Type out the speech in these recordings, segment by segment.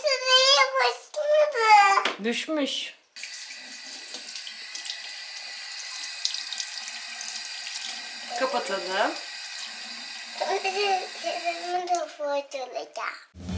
sıraya başlamadı. Düşmüş. Kapatalım. Sırımı da fırçalayacağım.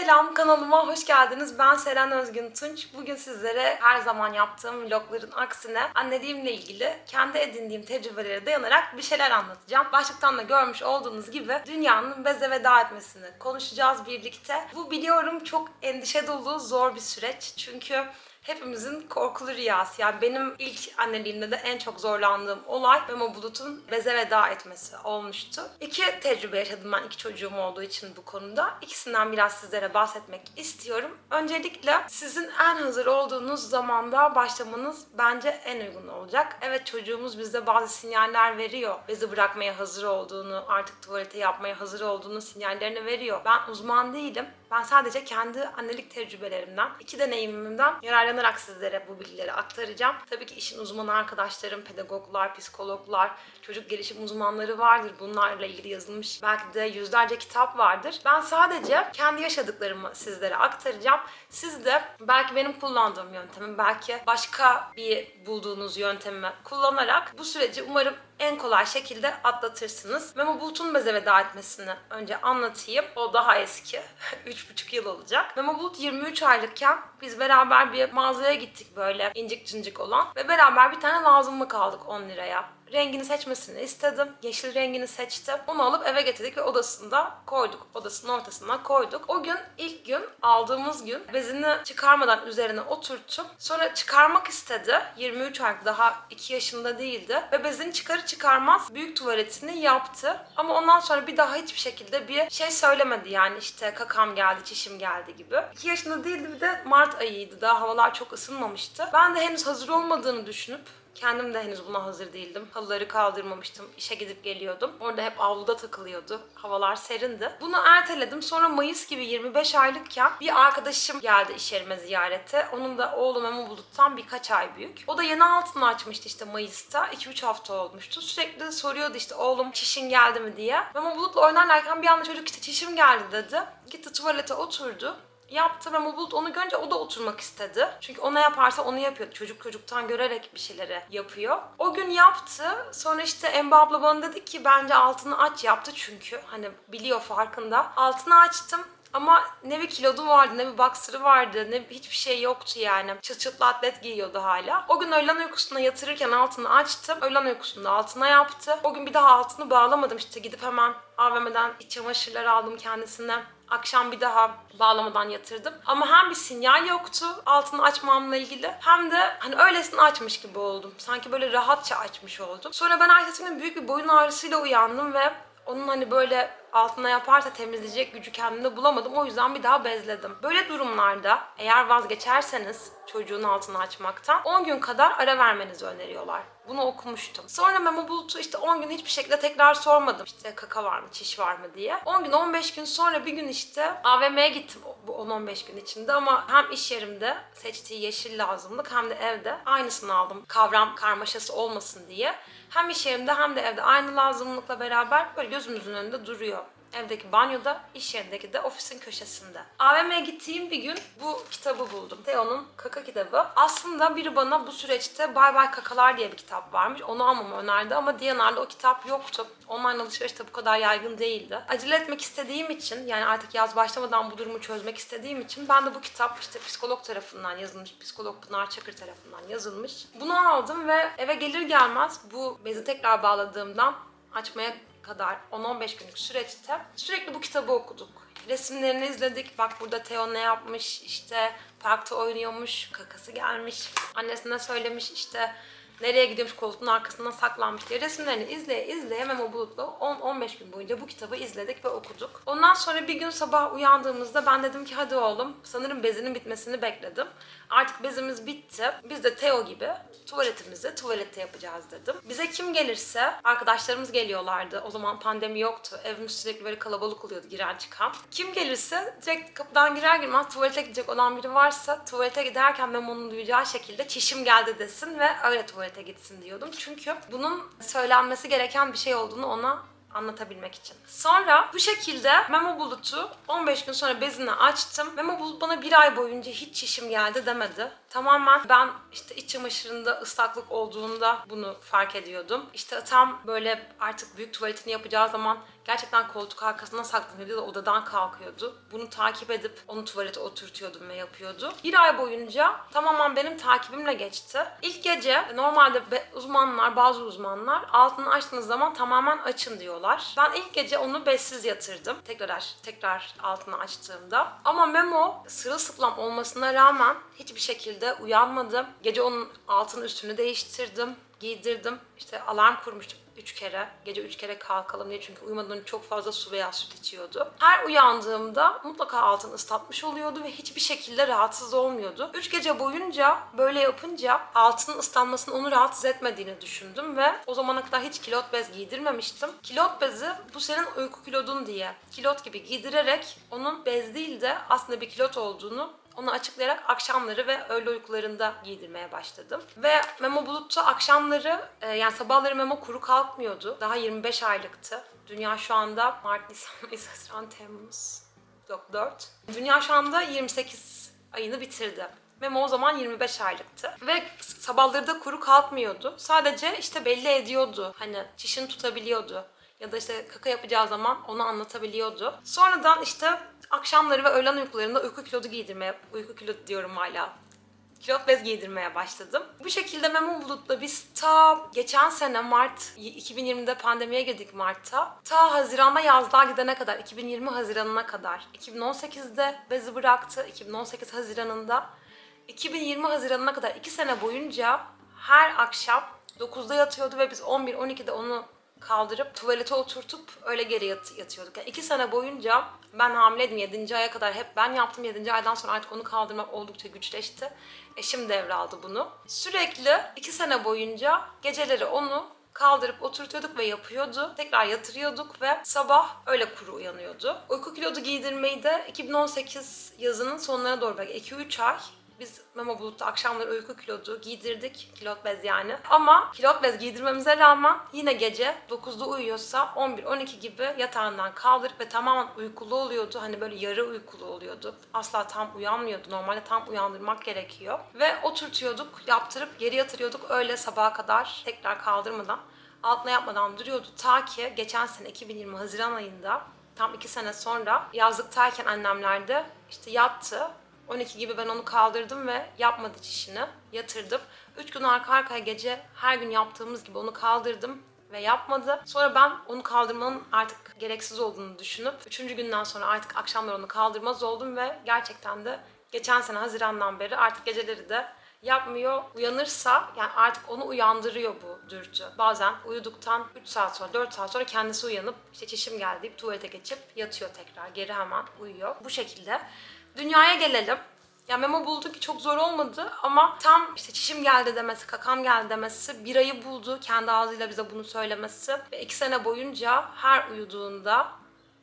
Selam, kanalıma hoş geldiniz. Ben Seren Özgün Tunç. Bugün sizlere her zaman yaptığım vlogların aksine anneliğimle ilgili kendi edindiğim tecrübelere dayanarak bir şeyler anlatacağım. Başlıktan da görmüş olduğunuz gibi dünyanın beze veda etmesini konuşacağız birlikte. Bu biliyorum çok endişe dolu, zor bir süreç. Çünkü hepimizin korkulu rüyası. Yani benim ilk anneliğimde de en çok zorlandığım olay Memo Bulut'un beze veda etmesi olmuştu. İki tecrübe yaşadım ben iki çocuğum olduğu için bu konuda. İkisinden biraz sizlere bahsetmek istiyorum. Öncelikle sizin en hazır olduğunuz zamanda başlamanız bence en uygun olacak. Evet çocuğumuz bize bazı sinyaller veriyor. Bezi bırakmaya hazır olduğunu, artık tuvalete yapmaya hazır olduğunu sinyallerini veriyor. Ben uzman değilim. Ben sadece kendi annelik tecrübelerimden, iki deneyimimden yararlanarak sizlere bu bilgileri aktaracağım. Tabii ki işin uzmanı arkadaşlarım, pedagoglar, psikologlar, çocuk gelişim uzmanları vardır. Bunlarla ilgili yazılmış belki de yüzlerce kitap vardır. Ben sadece kendi yaşadıklarımı sizlere aktaracağım. Siz de belki benim kullandığım yöntemi, belki başka bir bulduğunuz yöntemi kullanarak bu süreci umarım en kolay şekilde atlatırsınız. Memo Bulut'un beze veda etmesini önce anlatayım. O daha eski. 3,5 yıl olacak. Memo Bulut 23 aylıkken biz beraber bir mağazaya gittik böyle incik cincik olan. Ve beraber bir tane lazımlık aldık 10 liraya. Rengini seçmesini istedim. Yeşil rengini seçti. Onu alıp eve getirdik ve odasında koyduk. Odasının ortasına koyduk. O gün ilk gün aldığımız gün bezini çıkarmadan üzerine oturttum. Sonra çıkarmak istedi. 23 aylık daha 2 yaşında değildi. Ve bezini çıkarı çıkarmaz büyük tuvaletini yaptı. Ama ondan sonra bir daha hiçbir şekilde bir şey söylemedi. Yani işte kakam geldi, çişim geldi gibi. 2 yaşında değildi bir de Mart ayıydı. Daha havalar çok ısınmamıştı. Ben de henüz hazır olmadığını düşünüp Kendim de henüz buna hazır değildim. Halıları kaldırmamıştım. İşe gidip geliyordum. Orada hep avluda takılıyordu. Havalar serindi. Bunu erteledim. Sonra Mayıs gibi 25 aylıkken bir arkadaşım geldi iş yerime ziyarete. Onun da oğlu Memo Bulut'tan birkaç ay büyük. O da yeni altını açmıştı işte Mayıs'ta. 2-3 hafta olmuştu. Sürekli soruyordu işte oğlum çişin geldi mi diye. Memo Bulut'la oynarken bir anda çocuk işte çişim geldi dedi. Gitti tuvalete oturdu yaptı ve Bulut onu görünce o da oturmak istedi. Çünkü ona yaparsa onu yapıyor. Çocuk çocuktan görerek bir şeyleri yapıyor. O gün yaptı. Sonra işte Embe abla bana dedi ki bence altını aç yaptı çünkü. Hani biliyor farkında. Altını açtım. Ama ne bir kilodu vardı, ne bir boxer'ı vardı, ne hiçbir şey yoktu yani. Çıt çıtlı atlet giyiyordu hala. O gün öğlen uykusuna yatırırken altını açtım. Öğlen uykusunda altına yaptı. O gün bir daha altını bağlamadım işte gidip hemen AVM'den iç çamaşırları aldım kendisine. Akşam bir daha bağlamadan yatırdım. Ama hem bir sinyal yoktu altını açmamla ilgili hem de hani öylesine açmış gibi oldum. Sanki böyle rahatça açmış oldum. Sonra ben ertesi büyük bir boyun ağrısıyla uyandım ve onun hani böyle altına yaparsa temizleyecek gücü kendimde bulamadım. O yüzden bir daha bezledim. Böyle durumlarda eğer vazgeçerseniz çocuğun altını açmaktan 10 gün kadar ara vermenizi öneriyorlar. Bunu okumuştum. Sonra Memo Bulut'u işte 10 gün hiçbir şekilde tekrar sormadım. İşte kaka var mı, çiş var mı diye. 10 gün, 15 gün sonra bir gün işte AVM'ye gittim bu 10-15 gün içinde ama hem iş yerimde seçtiği yeşil lazımlık hem de evde aynısını aldım. Kavram karmaşası olmasın diye. Hem iş yerimde hem de evde aynı lazımlıkla beraber böyle gözümüzün önünde duruyor. Evdeki banyoda, iş yerindeki de ofisin köşesinde. AVM'ye gittiğim bir gün bu kitabı buldum. Teo'nun kaka kitabı. Aslında biri bana bu süreçte Bay Bay Kakalar diye bir kitap varmış. Onu almamı önerdi ama Diyanar'da o kitap yoktu. Online alışveriş de bu kadar yaygın değildi. Acele etmek istediğim için yani artık yaz başlamadan bu durumu çözmek istediğim için ben de bu kitap işte psikolog tarafından yazılmış, psikolog Pınar Çakır tarafından yazılmış. Bunu aldım ve eve gelir gelmez bu bezi tekrar bağladığımdan açmaya kadar 10-15 günlük süreçte sürekli bu kitabı okuduk. Resimlerini izledik. Bak burada Theo ne yapmış, işte parkta oynuyormuş, kakası gelmiş. Annesine söylemiş işte nereye gidiyormuş koltuğun arkasından saklanmış diye resimlerini izleye izleye Memo Bulut'la 10-15 gün boyunca bu kitabı izledik ve okuduk. Ondan sonra bir gün sabah uyandığımızda ben dedim ki hadi oğlum sanırım bezinin bitmesini bekledim. Artık bezimiz bitti. Biz de Teo gibi tuvaletimizi tuvalette yapacağız dedim. Bize kim gelirse arkadaşlarımız geliyorlardı. O zaman pandemi yoktu. Evimiz sürekli böyle kalabalık oluyordu giren çıkan. Kim gelirse direkt kapıdan girer girmez tuvalete gidecek olan biri varsa tuvalete giderken Memo'nun duyacağı şekilde çişim geldi desin ve öyle tuvalete gitsin diyordum. Çünkü bunun söylenmesi gereken bir şey olduğunu ona anlatabilmek için. Sonra bu şekilde Memo Bulut'u 15 gün sonra bezini açtım. Memo Bulut bana bir ay boyunca hiç çişim geldi demedi. Tamamen ben işte iç çamaşırında ıslaklık olduğunda bunu fark ediyordum. İşte tam böyle artık büyük tuvaletini yapacağı zaman gerçekten koltuk arkasına saklanıyordu da odadan kalkıyordu. Bunu takip edip onu tuvalete oturtuyordum ve yapıyordu. Bir ay boyunca tamamen benim takibimle geçti. İlk gece normalde uzmanlar, bazı uzmanlar altını açtığınız zaman tamamen açın diyorlar. Ben ilk gece onu bezsiz yatırdım. Tekrar tekrar altını açtığımda. Ama Memo sırılsıklam olmasına rağmen hiçbir şekilde uyanmadı. Gece onun altını üstünü değiştirdim giydirdim. İşte alarm kurmuştum 3 kere. Gece 3 kere kalkalım diye çünkü uyumadan çok fazla su veya süt içiyordu. Her uyandığımda mutlaka altını ıslatmış oluyordu ve hiçbir şekilde rahatsız olmuyordu. 3 gece boyunca böyle yapınca altının ıslanmasının onu rahatsız etmediğini düşündüm ve o zamana kadar hiç kilot bez giydirmemiştim. Kilot bezi bu senin uyku kilodun diye kilot gibi giydirerek onun bez değil de aslında bir kilot olduğunu onu açıklayarak akşamları ve öğle uykularında giydirmeye başladım. Ve Memo Bulut'ta akşamları e, yani sabahları Memo kuru kalkmıyordu. Daha 25 aylıktı. Dünya şu anda Mart, Nisan, Mayıs, Haziran, Temmuz, yok 4. Dünya şu anda 28 ayını bitirdi. Memo o zaman 25 aylıktı. Ve sabahları da kuru kalkmıyordu. Sadece işte belli ediyordu. Hani çişini tutabiliyordu ya da işte kaka yapacağı zaman onu anlatabiliyordu. Sonradan işte akşamları ve öğlen uykularında uyku kilodu giydirmeye, uyku kilodu diyorum hala. Kilot bez giydirmeye başladım. Bu şekilde Memo Bulut'la biz ta geçen sene Mart 2020'de pandemiye girdik Mart'ta. Ta Haziran'da yazlığa gidene kadar 2020 Haziran'ına kadar 2018'de bezi bıraktı. 2018 Haziran'ında 2020 Haziran'ına kadar 2 sene boyunca her akşam 9'da yatıyordu ve biz 11-12'de onu kaldırıp tuvalete oturtup öyle geri yat- yatıyorduk. Yani iki sene boyunca ben hamileydim 7. aya kadar hep ben yaptım. 7. aydan sonra artık onu kaldırmak oldukça güçleşti. Eşim devraldı bunu. Sürekli iki sene boyunca geceleri onu kaldırıp oturtuyorduk ve yapıyordu. Tekrar yatırıyorduk ve sabah öyle kuru uyanıyordu. Uyku kilodu giydirmeyi de 2018 yazının sonlarına doğru belki 2-3 ay biz Memo Bulut'ta akşamları uyku kilodu giydirdik. Kilot bez yani. Ama kilot bez giydirmemize rağmen yine gece 9'da uyuyorsa 11-12 gibi yatağından kaldırıp ve tamamen uykulu oluyordu. Hani böyle yarı uykulu oluyordu. Asla tam uyanmıyordu. Normalde tam uyandırmak gerekiyor. Ve oturtuyorduk, yaptırıp geri yatırıyorduk. Öyle sabaha kadar tekrar kaldırmadan, altına yapmadan duruyordu. Ta ki geçen sene 2020 Haziran ayında tam 2 sene sonra yazlıktayken annemlerde işte yattı. 12 gibi ben onu kaldırdım ve yapmadı çişini. Yatırdım. 3 gün arka arkaya gece her gün yaptığımız gibi onu kaldırdım ve yapmadı. Sonra ben onu kaldırmanın artık gereksiz olduğunu düşünüp 3. günden sonra artık akşamları onu kaldırmaz oldum ve gerçekten de geçen sene Haziran'dan beri artık geceleri de yapmıyor. Uyanırsa yani artık onu uyandırıyor bu dürtü. Bazen uyuduktan 3 saat sonra 4 saat sonra kendisi uyanıp işte çişim geldi deyip tuvalete geçip yatıyor tekrar. Geri hemen uyuyor. Bu şekilde. Dünyaya gelelim. Ya Memo buldu ki çok zor olmadı ama tam işte çişim geldi demesi, kakam geldi demesi, bir ayı buldu kendi ağzıyla bize bunu söylemesi ve iki sene boyunca her uyuduğunda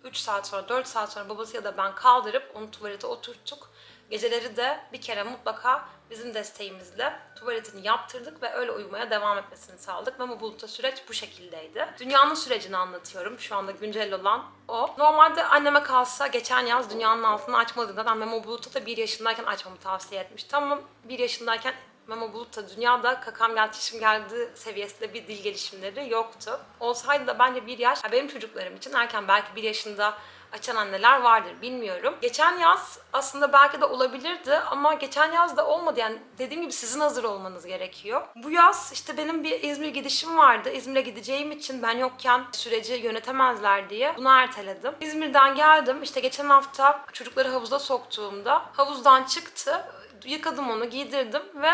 3 saat sonra 4 saat sonra babası ya da ben kaldırıp onu tuvalete oturttuk. Geceleri de bir kere mutlaka bizim desteğimizle tuvaletini yaptırdık ve öyle uyumaya devam etmesini sağladık. Memo Bulut'ta süreç bu şekildeydi. Dünyanın sürecini anlatıyorum. Şu anda güncel olan o. Normalde anneme kalsa geçen yaz dünyanın altını. Zaten Memo Bulut'ta da 1 yaşındayken açmamı tavsiye etmişti ama 1 yaşındayken Memo Bulut'ta dünyada kakam geldi, çişim geldi seviyesinde bir dil gelişimleri yoktu. Olsaydı da bence bir yaş, ya benim çocuklarım için erken belki bir yaşında açan anneler vardır bilmiyorum. Geçen yaz aslında belki de olabilirdi ama geçen yaz da olmadı. Yani dediğim gibi sizin hazır olmanız gerekiyor. Bu yaz işte benim bir İzmir gidişim vardı. İzmir'e gideceğim için ben yokken süreci yönetemezler diye bunu erteledim. İzmir'den geldim. İşte geçen hafta çocukları havuza soktuğumda havuzdan çıktı. Yıkadım onu, giydirdim ve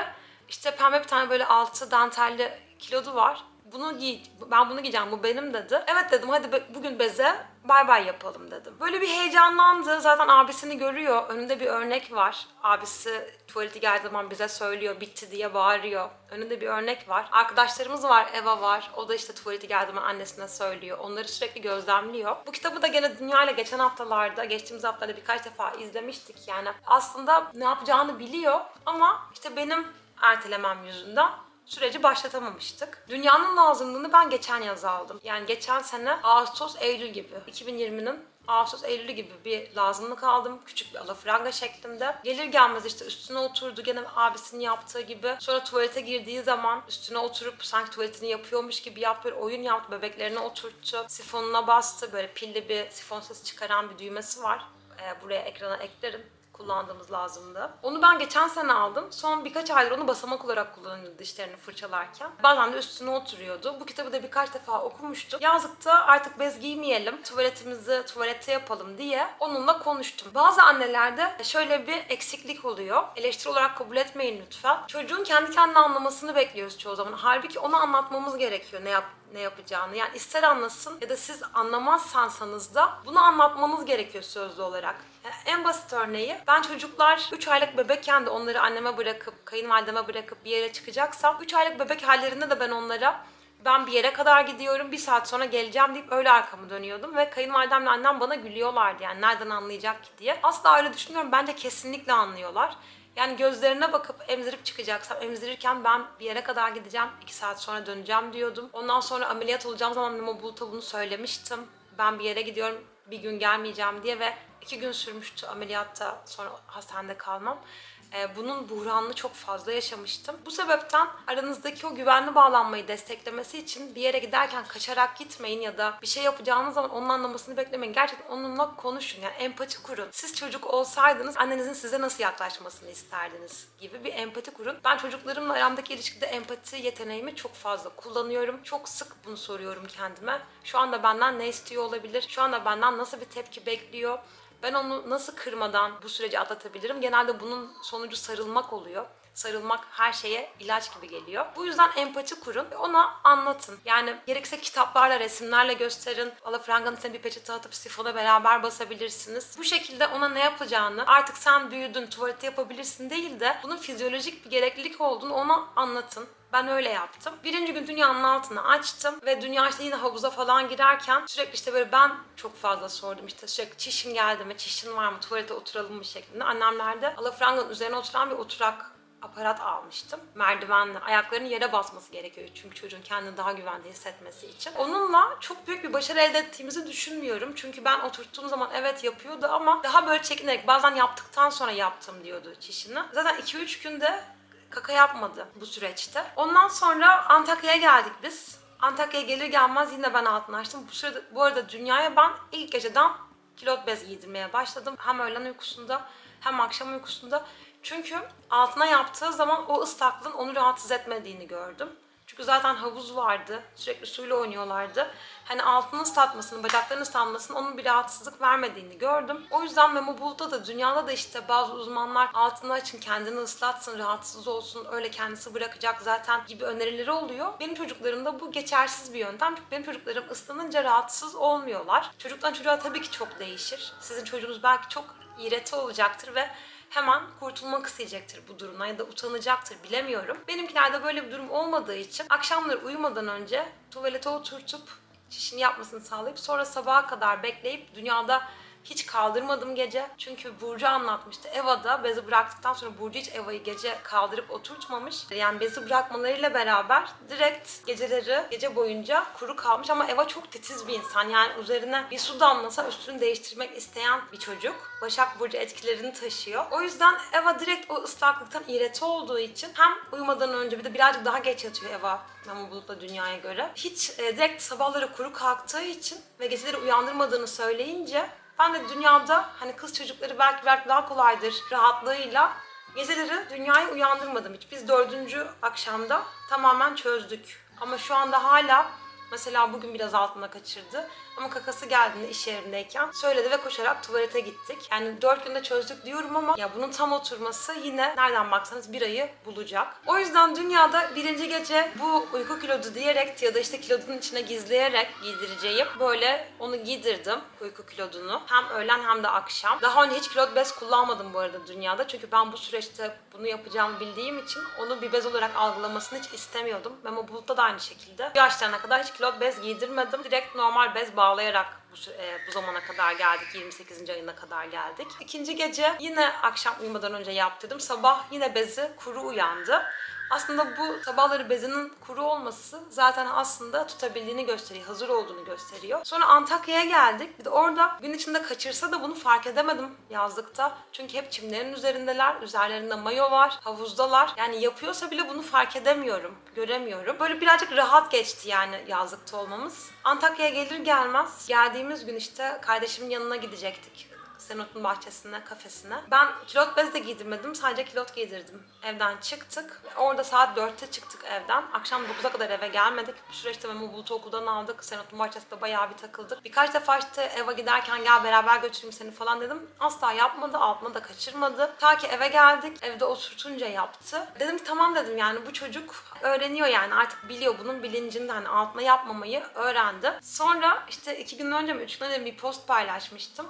İşte pembe bir tane böyle altı dantelli kilodu var. Bunu giy, ben bunu giyeceğim, bu benim dedi. Evet dedim, hadi be- bugün beze bay bay yapalım dedim. Böyle bir heyecanlandı. Zaten abisini görüyor. Önünde bir örnek var. Abisi tuvaleti geldiği zaman bize söylüyor, bitti diye bağırıyor. Önünde bir örnek var. Arkadaşlarımız var, Eva var. O da işte tuvaleti geldiği zaman annesine söylüyor. Onları sürekli gözlemliyor. Bu kitabı da gene Dünya ile geçen haftalarda, geçtiğimiz haftalarda birkaç defa izlemiştik. Yani aslında ne yapacağını biliyor ama işte benim ertelemem yüzünden süreci başlatamamıştık. Dünyanın lazımlığını ben geçen yaz aldım. Yani geçen sene Ağustos, Eylül gibi. 2020'nin Ağustos, Eylül'ü gibi bir lazımlık aldım. Küçük bir alafranga şeklinde. Gelir gelmez işte üstüne oturdu gene abisinin yaptığı gibi. Sonra tuvalete girdiği zaman üstüne oturup sanki tuvaletini yapıyormuş gibi yaptı. Böyle oyun yaptı. Bebeklerine oturttu. Sifonuna bastı. Böyle pilli bir sifon sesi çıkaran bir düğmesi var. Ee, buraya ekrana eklerim kullandığımız lazımdı. Onu ben geçen sene aldım. Son birkaç aydır onu basamak olarak kullanıyordu dişlerini fırçalarken. Bazen de üstüne oturuyordu. Bu kitabı da birkaç defa okumuştum. Yazlıkta artık bez giymeyelim, tuvaletimizi tuvalette yapalım diye onunla konuştum. Bazı annelerde şöyle bir eksiklik oluyor. Eleştiri olarak kabul etmeyin lütfen. Çocuğun kendi kendine anlamasını bekliyoruz çoğu zaman. Halbuki ona anlatmamız gerekiyor ne yap ne yapacağını. Yani ister anlasın ya da siz anlamazsanız da bunu anlatmanız gerekiyor sözlü olarak. Yani en basit örneği ben çocuklar 3 aylık bebekken de onları anneme bırakıp kayınvalideme bırakıp bir yere çıkacaksam 3 aylık bebek hallerinde de ben onlara ben bir yere kadar gidiyorum bir saat sonra geleceğim deyip öyle arkamı dönüyordum ve kayınvalidemle annem bana gülüyorlardı yani nereden anlayacak ki diye. Asla öyle düşünmüyorum bence kesinlikle anlıyorlar. Yani gözlerine bakıp emzirip çıkacaksam emzirirken ben bir yere kadar gideceğim, iki saat sonra döneceğim diyordum. Ondan sonra ameliyat olacağım zaman Memo Bulut'a bunu söylemiştim. Ben bir yere gidiyorum, bir gün gelmeyeceğim diye ve iki gün sürmüştü ameliyatta sonra hastanede kalmam. Ee, bunun buhranını çok fazla yaşamıştım. Bu sebepten aranızdaki o güvenli bağlanmayı desteklemesi için bir yere giderken kaçarak gitmeyin ya da bir şey yapacağınız zaman onun anlamasını beklemeyin. Gerçekten onunla konuşun yani empati kurun. Siz çocuk olsaydınız annenizin size nasıl yaklaşmasını isterdiniz gibi bir empati kurun. Ben çocuklarımla aramdaki ilişkide empati yeteneğimi çok fazla kullanıyorum. Çok sık bunu soruyorum kendime. Şu anda benden ne istiyor olabilir? Şu anda benden nasıl bir tepki bekliyor? Ben onu nasıl kırmadan bu süreci atlatabilirim? Genelde bunun sonucu sarılmak oluyor. Sarılmak her şeye ilaç gibi geliyor. Bu yüzden empati kurun ve ona anlatın. Yani gerekse kitaplarla, resimlerle gösterin. Alafranganın içine bir peçete atıp sifona beraber basabilirsiniz. Bu şekilde ona ne yapacağını artık sen büyüdün, tuvalete yapabilirsin değil de bunun fizyolojik bir gereklilik olduğunu ona anlatın. Ben öyle yaptım. Birinci gün dünyanın altını açtım ve dünya işte yine havuza falan girerken sürekli işte böyle ben çok fazla sordum işte sürekli çişin geldi mi, çişin var mı, tuvalete oturalım mı şeklinde. Annemler de alafranganın üzerine oturan bir oturak aparat almıştım. Merdivenle. Ayaklarının yere basması gerekiyor çünkü çocuğun kendini daha güvende hissetmesi için. Onunla çok büyük bir başarı elde ettiğimizi düşünmüyorum. Çünkü ben oturttuğum zaman evet yapıyordu ama daha böyle çekinerek bazen yaptıktan sonra yaptım diyordu çişini. Zaten 2-3 günde kaka yapmadı bu süreçte. Ondan sonra Antakya'ya geldik biz. Antakya'ya gelir gelmez yine ben altını açtım. Bu sırada bu arada dünyaya ben ilk geceden kilot bez giydirmeye başladım. Hem öğlen uykusunda hem akşam uykusunda. Çünkü altına yaptığı zaman o ıslaklığın onu rahatsız etmediğini gördüm. Çünkü zaten havuz vardı. Sürekli suyla oynuyorlardı. Hani altını ıslatmasını, bacaklarını ıslatmasını onun bir rahatsızlık vermediğini gördüm. O yüzden Memo Bulut'ta da dünyada da işte bazı uzmanlar altını açın, kendini ıslatsın, rahatsız olsun, öyle kendisi bırakacak zaten gibi önerileri oluyor. Benim çocuklarımda bu geçersiz bir yöntem. Çünkü benim çocuklarım ıslanınca rahatsız olmuyorlar. Çocuktan çocuğa tabii ki çok değişir. Sizin çocuğunuz belki çok iğreti olacaktır ve hemen kurtulmak isteyecektir bu durumdan ya da utanacaktır bilemiyorum. Benimkilerde böyle bir durum olmadığı için akşamları uyumadan önce tuvalete oturtup çişini yapmasını sağlayıp sonra sabaha kadar bekleyip dünyada hiç kaldırmadım gece. Çünkü Burcu anlatmıştı. Eva'da bezi bıraktıktan sonra Burcu hiç Eva'yı gece kaldırıp oturtmamış. Yani bezi bırakmalarıyla beraber direkt geceleri gece boyunca kuru kalmış ama Eva çok titiz bir insan. Yani üzerine bir su damlasa üstünü değiştirmek isteyen bir çocuk. Başak Burcu etkilerini taşıyor. O yüzden Eva direkt o ıslaklıktan iğreti olduğu için hem uyumadan önce bir de birazcık daha geç yatıyor Eva Mama Bulut'la dünyaya göre. Hiç e, direkt sabahları kuru kalktığı için ve geceleri uyandırmadığını söyleyince ben de dünyada hani kız çocukları belki belki daha kolaydır rahatlığıyla geceleri dünyayı uyandırmadım hiç. Biz dördüncü akşamda tamamen çözdük. Ama şu anda hala Mesela bugün biraz altına kaçırdı. Ama kakası geldiğinde iş yerindeyken söyledi ve koşarak tuvalete gittik. Yani 4 günde çözdük diyorum ama ya bunun tam oturması yine nereden baksanız bir ayı bulacak. O yüzden dünyada birinci gece bu uyku kilodu diyerek ya da işte kilodun içine gizleyerek giydireceğim. Böyle onu giydirdim uyku kilodunu. Hem öğlen hem de akşam. Daha önce hiç kilot bez kullanmadım bu arada dünyada. Çünkü ben bu süreçte bunu yapacağımı bildiğim için onu bir bez olarak algılamasını hiç istemiyordum. Memo Bulut'ta da aynı şekilde. Bu yaşlarına kadar hiç kilot bez giydirmedim. Direkt normal bez bağlayarak bu, e, bu zamana kadar geldik. 28. ayına kadar geldik. İkinci gece yine akşam uyumadan önce yaptırdım. Sabah yine bezi kuru uyandı. Aslında bu sabahları bezinin kuru olması zaten aslında tutabildiğini gösteriyor, hazır olduğunu gösteriyor. Sonra Antakya'ya geldik. Bir de orada gün içinde kaçırsa da bunu fark edemedim yazlıkta. Çünkü hep çimlerin üzerindeler, üzerlerinde mayo var, havuzdalar. Yani yapıyorsa bile bunu fark edemiyorum, göremiyorum. Böyle birazcık rahat geçti yani yazlıkta olmamız. Antakya'ya gelir gelmez geldiğimiz gün işte kardeşimin yanına gidecektik. Senot'un bahçesine, kafesine. Ben kilot bez de giydirmedim. Sadece kilot giydirdim. Evden çıktık. Orada saat 4'te çıktık evden. Akşam 9'a kadar eve gelmedik. Bu süreçte Memo Bulut'u okuldan aldık. Senot'un bahçesinde bayağı bir takıldık. Birkaç defa işte eve giderken gel beraber götüreyim seni falan dedim. Asla yapmadı. Altına da kaçırmadı. Ta ki eve geldik. Evde oturtunca yaptı. Dedim ki tamam dedim yani bu çocuk öğreniyor yani artık biliyor bunun bilincinde hani altına yapmamayı öğrendi. Sonra işte iki gün önce mi üç gün önce bir post paylaşmıştım.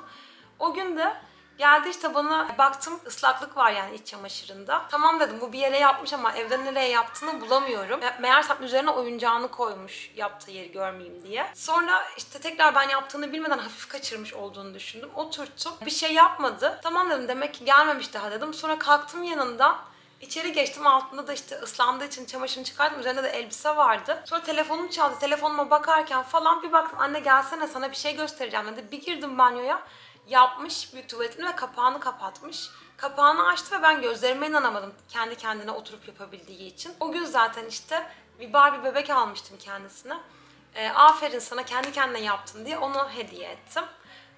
O gün de geldi işte bana baktım ıslaklık var yani iç çamaşırında. Tamam dedim bu bir yere yapmış ama evde nereye yaptığını bulamıyorum. Me- Meğersem üzerine oyuncağını koymuş yaptığı yeri görmeyeyim diye. Sonra işte tekrar ben yaptığını bilmeden hafif kaçırmış olduğunu düşündüm. Oturttum. Bir şey yapmadı. Tamam dedim demek ki gelmemiş daha dedim. Sonra kalktım yanından. İçeri geçtim altında da işte ıslandığı için çamaşırını çıkardım. Üzerinde de elbise vardı. Sonra telefonum çaldı. Telefonuma bakarken falan bir baktım anne gelsene sana bir şey göstereceğim dedi. Bir girdim banyoya yapmış büyük tuvaletini ve kapağını kapatmış. Kapağını açtı ve ben gözlerime inanamadım kendi kendine oturup yapabildiği için. O gün zaten işte bir Barbie bebek almıştım kendisine. Ee, aferin sana kendi kendine yaptın diye onu hediye ettim.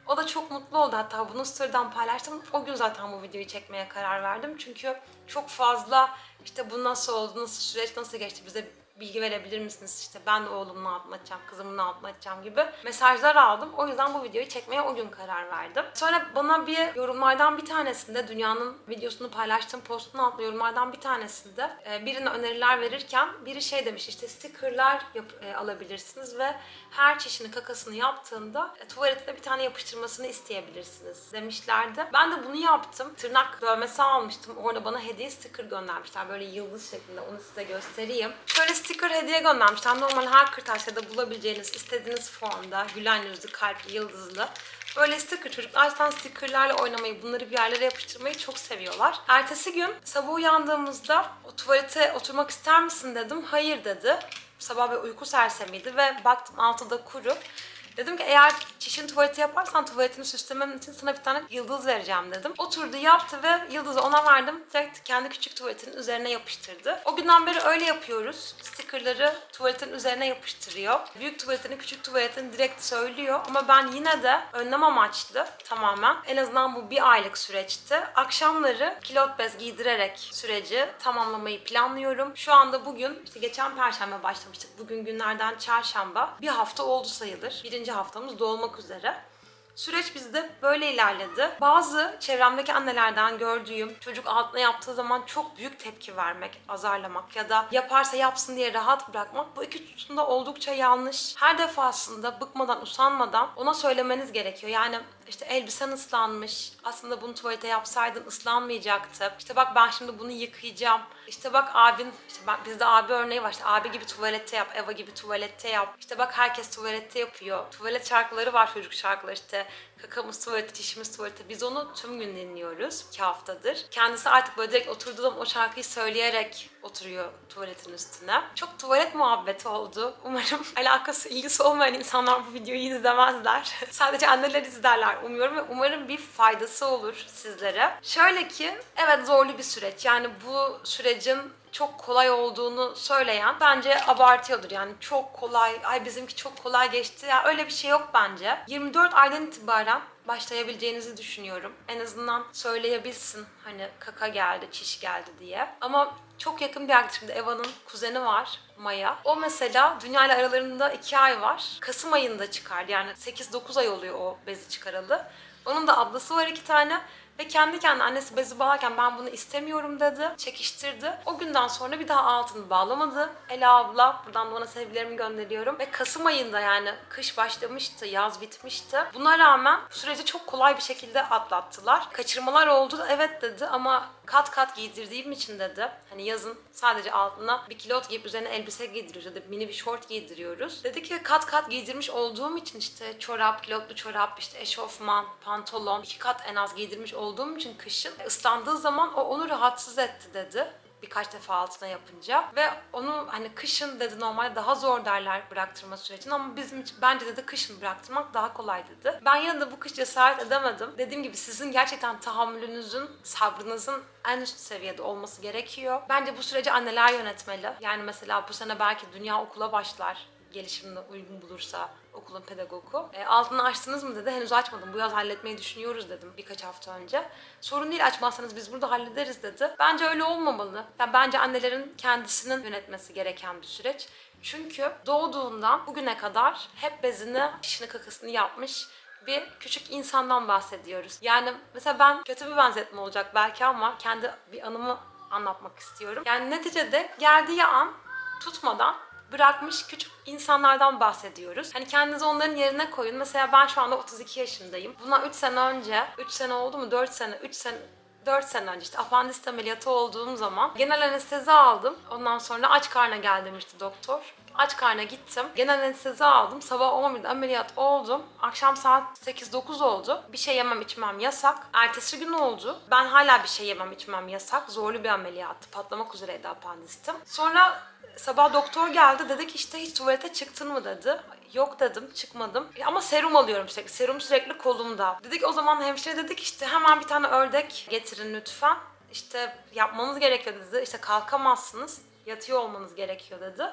O da çok mutlu oldu hatta bunu story'den paylaştım. O gün zaten bu videoyu çekmeye karar verdim. Çünkü çok fazla işte bu nasıl oldu, nasıl süreç nasıl geçti bize bilgi verebilir misiniz? İşte ben de oğlumun altına atacağım, kızımın altına atacağım gibi mesajlar aldım. O yüzden bu videoyu çekmeye o gün karar verdim. Sonra bana bir yorumlardan bir tanesinde dünyanın videosunu paylaştığım postun altında yorumlardan bir tanesinde e, birine öneriler verirken biri şey demiş işte stickerlar yap- e, alabilirsiniz ve her çişini kakasını yaptığında e, tuvaletine bir tane yapıştırmasını isteyebilirsiniz demişlerdi. Ben de bunu yaptım. Tırnak dövmesi almıştım. Orada bana hediye sticker göndermişler. Böyle yıldız şeklinde. Onu size göstereyim. Şöyle sticker hediye göndermişler. Normal her kırtasiyede bulabileceğiniz istediğiniz formda gülen yüzlü, kalpli, yıldızlı. Böyle sticker çocuklar zaten stickerlarla oynamayı, bunları bir yerlere yapıştırmayı çok seviyorlar. Ertesi gün sabah uyandığımızda o tuvalete oturmak ister misin dedim. Hayır dedi. Sabah bir uyku sersemiydi ve baktım altı da kuru. Dedim ki eğer çişin tuvaleti yaparsan tuvaletini süslemen için sana bir tane yıldız vereceğim dedim. Oturdu yaptı ve yıldızı ona verdim. Direkt kendi küçük tuvaletinin üzerine yapıştırdı. O günden beri öyle yapıyoruz. Stickerları tuvaletin üzerine yapıştırıyor. Büyük tuvaletini küçük tuvaletini direkt söylüyor. Ama ben yine de önlem amaçlı tamamen en azından bu bir aylık süreçti. Akşamları kilot bez giydirerek süreci tamamlamayı planlıyorum. Şu anda bugün işte geçen perşembe başlamıştık. Bugün günlerden çarşamba. Bir hafta oldu sayılır. Birinci haftamız dolmak üzere. Süreç bizde böyle ilerledi. Bazı çevremdeki annelerden gördüğüm çocuk altına yaptığı zaman çok büyük tepki vermek, azarlamak ya da yaparsa yapsın diye rahat bırakmak bu iki tutum da oldukça yanlış. Her defasında bıkmadan, usanmadan ona söylemeniz gerekiyor. Yani işte elbisen ıslanmış. Aslında bunu tuvalete yapsaydın ıslanmayacaktı. İşte bak ben şimdi bunu yıkayacağım. İşte bak abin, işte bak bizde abi örneği var. İşte abi gibi tuvalette yap, Eva gibi tuvalette yap. İşte bak herkes tuvalette yapıyor. Tuvalet şarkıları var çocuk şarkıları işte. Kakamız tuvalete, çişimiz tuvalete. Biz onu tüm gün dinliyoruz. iki haftadır. Kendisi artık böyle direkt oturduğu zaman o şarkıyı söyleyerek oturuyor tuvaletin üstüne. Çok tuvalet muhabbeti oldu. Umarım alakası, ilgisi olmayan insanlar bu videoyu izlemezler. Sadece anneler izlerler umuyorum ve umarım bir faydası olur sizlere. Şöyle ki evet zorlu bir süreç. Yani bu sürecin çok kolay olduğunu söyleyen bence abartıyordur. Yani çok kolay, ay bizimki çok kolay geçti. Ya öyle bir şey yok bence. 24 aydan itibaren başlayabileceğinizi düşünüyorum. En azından söyleyebilsin hani kaka geldi, çiş geldi diye. Ama çok yakın bir arkadaşımda Eva'nın kuzeni var Maya. O mesela dünya ile aralarında 2 ay var. Kasım ayında çıkardı. Yani 8-9 ay oluyor o bezi çıkaralı. Onun da ablası var iki tane. Ve kendi kendine annesi bezi bağlarken ben bunu istemiyorum dedi. Çekiştirdi. O günden sonra bir daha altını bağlamadı. Ela abla buradan da ona sevgilerimi gönderiyorum. Ve Kasım ayında yani kış başlamıştı, yaz bitmişti. Buna rağmen bu süreci çok kolay bir şekilde atlattılar. Kaçırmalar oldu evet dedi ama kat kat giydirdiğim için dedi. Hani yazın sadece altına bir kilot giyip üzerine elbise giydiriyoruz ya da mini bir şort giydiriyoruz. Dedi ki kat kat giydirmiş olduğum için işte çorap, kilotlu çorap, işte eşofman, pantolon iki kat en az giydirmiş olduğum için kışın ıslandığı zaman o onu rahatsız etti dedi birkaç defa altına yapınca ve onu hani kışın dedi normalde daha zor derler bıraktırma sürecini ama bizim için bence dedi kışın bıraktırmak daha kolay dedi. Ben yine de bu kış cesaret edemedim. Dediğim gibi sizin gerçekten tahammülünüzün, sabrınızın en üst seviyede olması gerekiyor. Bence bu süreci anneler yönetmeli. Yani mesela bu sene belki dünya okula başlar gelişimine uygun bulursa okulun pedagogu. E, altını açtınız mı dedi. Henüz açmadım. Bu yaz halletmeyi düşünüyoruz dedim birkaç hafta önce. Sorun değil açmazsanız biz burada hallederiz dedi. Bence öyle olmamalı. Yani bence annelerin kendisinin yönetmesi gereken bir süreç. Çünkü doğduğundan bugüne kadar hep bezini, işini kakasını yapmış bir küçük insandan bahsediyoruz. Yani mesela ben kötü bir benzetme olacak belki ama kendi bir anımı anlatmak istiyorum. Yani neticede geldiği an tutmadan bırakmış küçük insanlardan bahsediyoruz. Hani kendinizi onların yerine koyun. Mesela ben şu anda 32 yaşındayım. Buna 3 sene önce, 3 sene oldu mu? 4 sene, 3 sene 4 sene önce işte apandisit ameliyatı olduğum zaman genel anestezi aldım. Ondan sonra aç karna gel demişti doktor. Aç karna gittim. Genel anestezi aldım. Sabah 11'de ameliyat oldum. Akşam saat 8-9 oldu. Bir şey yemem içmem yasak. Ertesi gün oldu. Ben hala bir şey yemem içmem yasak. Zorlu bir ameliyattı. Patlamak üzereydi apandisitim. Sonra sabah doktor geldi. Dedi ki işte hiç tuvalete çıktın mı dedi. Yok dedim çıkmadım. Ama serum alıyorum sürekli. Serum sürekli kolumda. Dedik o zaman hemşire dedik işte hemen bir tane ördek getirin lütfen. İşte yapmanız gerekiyor dedi. İşte kalkamazsınız. Yatıyor olmanız gerekiyor dedi.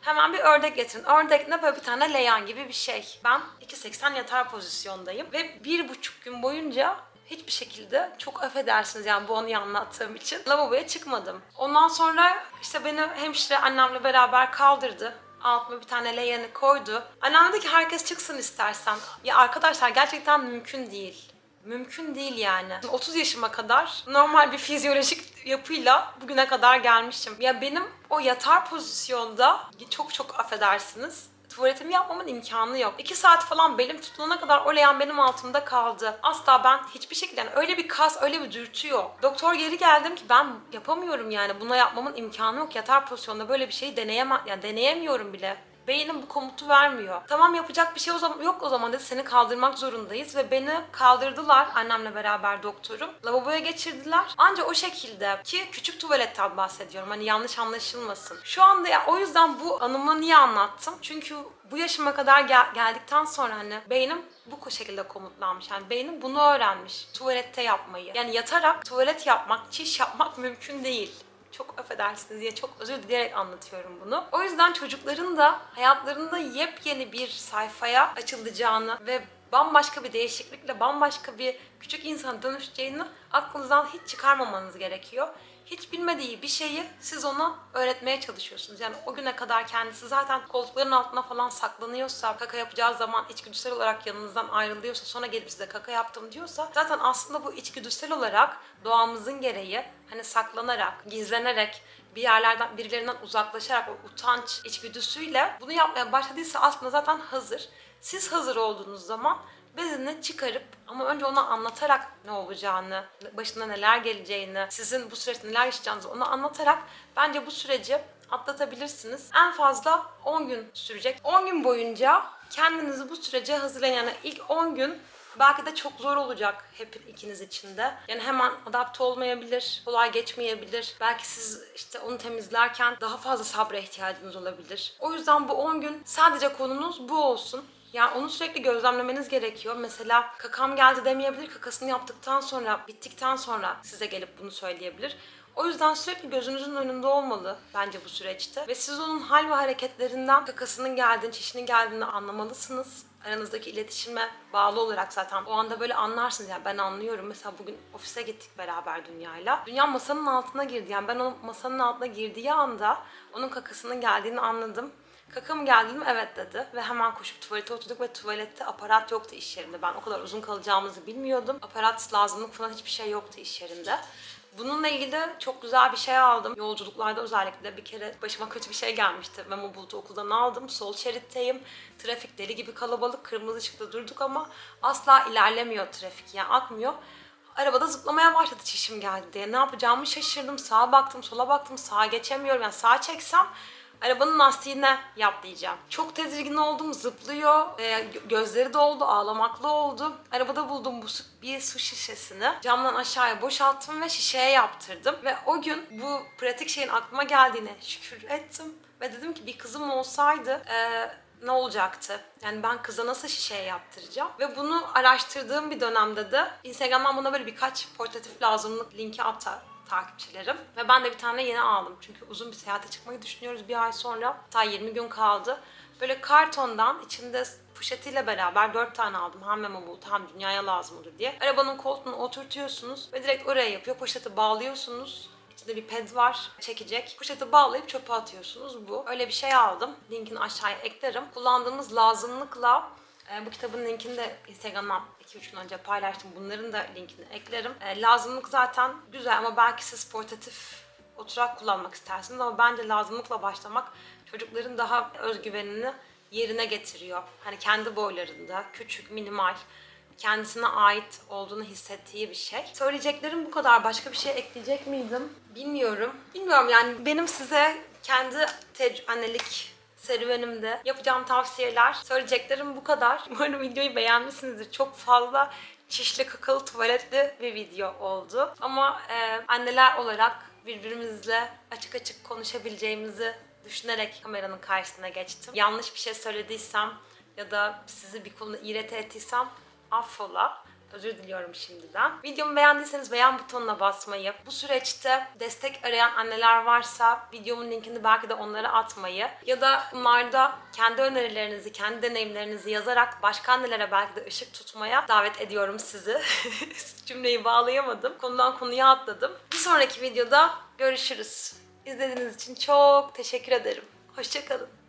Hemen bir ördek getirin. Ördek ne böyle bir tane leyan gibi bir şey. Ben 2.80 yatar pozisyondayım. Ve bir buçuk gün boyunca hiçbir şekilde çok affedersiniz yani bu anıyı anlattığım için lavaboya çıkmadım. Ondan sonra işte beni hemşire annemle beraber kaldırdı. Altıma bir tane leğeni koydu. Annem dedi ki herkes çıksın istersen. Ya arkadaşlar gerçekten mümkün değil. Mümkün değil yani. 30 yaşıma kadar normal bir fizyolojik yapıyla bugüne kadar gelmişim. Ya benim o yatar pozisyonda çok çok affedersiniz tuvaletimi yapmamın imkanı yok. 2 saat falan belim tutulana kadar o leğen benim altımda kaldı. Asla ben hiçbir şekilde yani öyle bir kas, öyle bir dürtü yok. Doktor geri geldim ki ben yapamıyorum yani. Buna yapmamın imkanı yok. Yatar pozisyonda böyle bir şeyi deneyemem, yani deneyemiyorum bile. Beynim bu komutu vermiyor. Tamam yapacak bir şey o zaman yok o zaman dedi seni kaldırmak zorundayız ve beni kaldırdılar annemle beraber doktorum. Lavaboya geçirdiler. Anca o şekilde ki küçük tuvaletten bahsediyorum hani yanlış anlaşılmasın. Şu anda ya o yüzden bu anımı niye anlattım? Çünkü bu yaşıma kadar gel- geldikten sonra hani beynim bu şekilde komutlanmış. Yani beynim bunu öğrenmiş. Tuvalette yapmayı. Yani yatarak tuvalet yapmak, çiş yapmak mümkün değil çok affedersiniz diye çok özür dileyerek anlatıyorum bunu. O yüzden çocukların da hayatlarında yepyeni bir sayfaya açılacağını ve bambaşka bir değişiklikle bambaşka bir küçük insan dönüşeceğini aklınızdan hiç çıkarmamanız gerekiyor. Hiç bilmediği bir şeyi siz ona öğretmeye çalışıyorsunuz. Yani o güne kadar kendisi zaten koltukların altına falan saklanıyorsa, kaka yapacağı zaman içgüdüsel olarak yanınızdan ayrılıyorsa, sonra gelip size kaka yaptım diyorsa zaten aslında bu içgüdüsel olarak doğamızın gereği hani saklanarak, gizlenerek bir yerlerden birilerinden uzaklaşarak o utanç içgüdüsüyle bunu yapmaya başladıysa aslında zaten hazır. Siz hazır olduğunuz zaman bezini çıkarıp ama önce ona anlatarak ne olacağını, başına neler geleceğini, sizin bu süreçte neler yaşayacağınızı ona anlatarak bence bu süreci atlatabilirsiniz. En fazla 10 gün sürecek. 10 gün boyunca kendinizi bu sürece hazırlayın. Yani ilk 10 gün Belki de çok zor olacak hep ikiniz için de. Yani hemen adapte olmayabilir, kolay geçmeyebilir. Belki siz işte onu temizlerken daha fazla sabra ihtiyacınız olabilir. O yüzden bu 10 gün sadece konunuz bu olsun. Yani onu sürekli gözlemlemeniz gerekiyor. Mesela kakam geldi demeyebilir. Kakasını yaptıktan sonra, bittikten sonra size gelip bunu söyleyebilir. O yüzden sürekli gözünüzün önünde olmalı bence bu süreçte. Ve siz onun hal ve hareketlerinden kakasının geldiğini, çişinin geldiğini anlamalısınız. Aranızdaki iletişime bağlı olarak zaten o anda böyle anlarsınız. Yani ben anlıyorum. Mesela bugün ofise gittik beraber Dünya'yla. Dünya masanın altına girdi. Yani ben o masanın altına girdiği anda onun kakasının geldiğini anladım. Kaka mı geldi mi? Evet dedi. Ve hemen koşup tuvalete oturduk ve tuvalette aparat yoktu iş yerinde. Ben o kadar uzun kalacağımızı bilmiyordum. Aparat lazımlık falan hiçbir şey yoktu iş yerinde. Bununla ilgili de çok güzel bir şey aldım. Yolculuklarda özellikle bir kere başıma kötü bir şey gelmişti. Memo Bulut'u okuldan aldım. Sol şeritteyim. Trafik deli gibi kalabalık. Kırmızı ışıkta durduk ama asla ilerlemiyor trafik. Yani akmıyor. Arabada zıplamaya başladı çişim geldi diye. Ne yapacağımı şaşırdım. Sağa baktım, sola baktım. Sağa geçemiyorum. Yani sağa çeksem arabanın lastiğine yap diyeceğim. Çok tedirgin oldum, zıplıyor, gö- gözleri doldu, ağlamaklı oldu. Arabada buldum bu su, bir su şişesini. Camdan aşağıya boşalttım ve şişeye yaptırdım. Ve o gün bu pratik şeyin aklıma geldiğine şükür ettim. Ve dedim ki bir kızım olsaydı ee, ne olacaktı? Yani ben kıza nasıl şişeye yaptıracağım? Ve bunu araştırdığım bir dönemde de Instagram'dan bana böyle birkaç portatif lazımlık linki atar takipçilerim. Ve ben de bir tane yeni aldım. Çünkü uzun bir seyahate çıkmayı düşünüyoruz bir ay sonra. Hatta 20 gün kaldı. Böyle kartondan içinde poşetiyle beraber 4 tane aldım. Hem Memo Bulut hem dünyaya lazım olur diye. Arabanın koltuğuna oturtuyorsunuz ve direkt oraya yapıyor. Poşeti bağlıyorsunuz. İçinde bir ped var, çekecek. Poşeti bağlayıp çöpe atıyorsunuz bu. Öyle bir şey aldım. Linkini aşağıya eklerim. Kullandığımız lazımlıkla e, bu kitabın linkini de Instagram'dan 2-3 gün önce paylaştım. Bunların da linkini eklerim. E, lazımlık zaten güzel ama belki siz portatif oturak kullanmak istersiniz ama bence lazımlıkla başlamak çocukların daha özgüvenini yerine getiriyor. Hani kendi boylarında, küçük, minimal, kendisine ait olduğunu hissettiği bir şey. Söyleyeceklerim bu kadar. Başka bir şey ekleyecek miydim? Bilmiyorum. Bilmiyorum yani benim size kendi annelik serüvenimde yapacağım tavsiyeler, söyleyeceklerim bu kadar. Umarım videoyu beğenmişsinizdir. Çok fazla çişli kakalı tuvaletli bir video oldu. Ama e, anneler olarak birbirimizle açık açık konuşabileceğimizi düşünerek kameranın karşısına geçtim. Yanlış bir şey söylediysem ya da sizi bir konuda iğreti ettiysem affola. Özür diliyorum şimdiden. Videomu beğendiyseniz beğen butonuna basmayı, bu süreçte destek arayan anneler varsa videomun linkini belki de onlara atmayı ya da bunlarda kendi önerilerinizi, kendi deneyimlerinizi yazarak başka annelere belki de ışık tutmaya davet ediyorum sizi. Cümleyi bağlayamadım. Konudan konuya atladım. Bir sonraki videoda görüşürüz. İzlediğiniz için çok teşekkür ederim. Hoşçakalın.